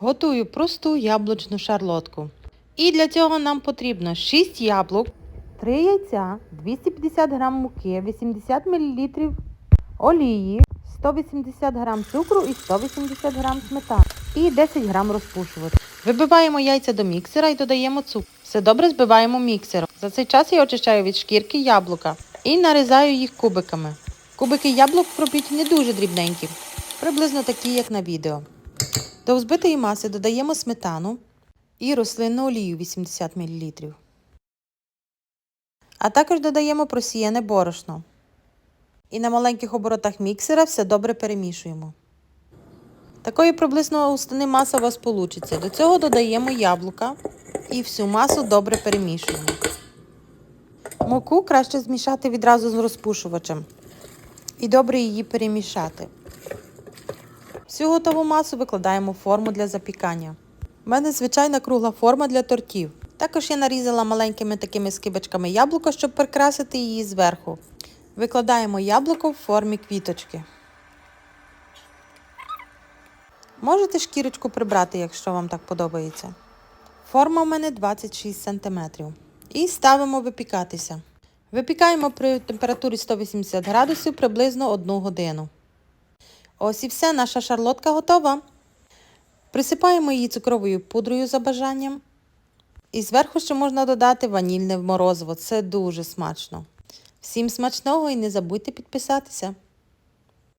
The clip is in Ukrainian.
Готую просту яблучну шарлотку. І для цього нам потрібно 6 яблук, 3 яйця, 250 г муки, 80 мл олії, 180 г цукру і 180 г сметани і 10 г розпушувача. Вибиваємо яйця до міксера і додаємо цукор. Все добре збиваємо міксером. За цей час я очищаю від шкірки яблука і нарізаю їх кубиками. Кубики яблук робіть не дуже дрібненькі, приблизно такі, як на відео. До взбитої маси додаємо сметану і рослинну олію 80 мл. А також додаємо просіяне борошно. І на маленьких оборотах міксера все добре перемішуємо. Такої приблизно густини маса у вас вийде. До цього додаємо яблука і всю масу добре перемішуємо. Муку краще змішати відразу з розпушувачем і добре її перемішати. Всю готову масу викладаємо в форму для запікання. У мене звичайна кругла форма для тортів. Також я нарізала маленькими такими скибочками яблуко, щоб прикрасити її зверху. Викладаємо яблуко в формі квіточки. Можете шкірочку прибрати, якщо вам так подобається. Форма у мене 26 см. І ставимо випікатися. Випікаємо при температурі 180 градусів приблизно 1 годину. Ось і все, наша шарлотка готова. Присипаємо її цукровою пудрою за бажанням. І зверху ще можна додати ванільне морозиво. Це дуже смачно. Всім смачного і не забудьте підписатися.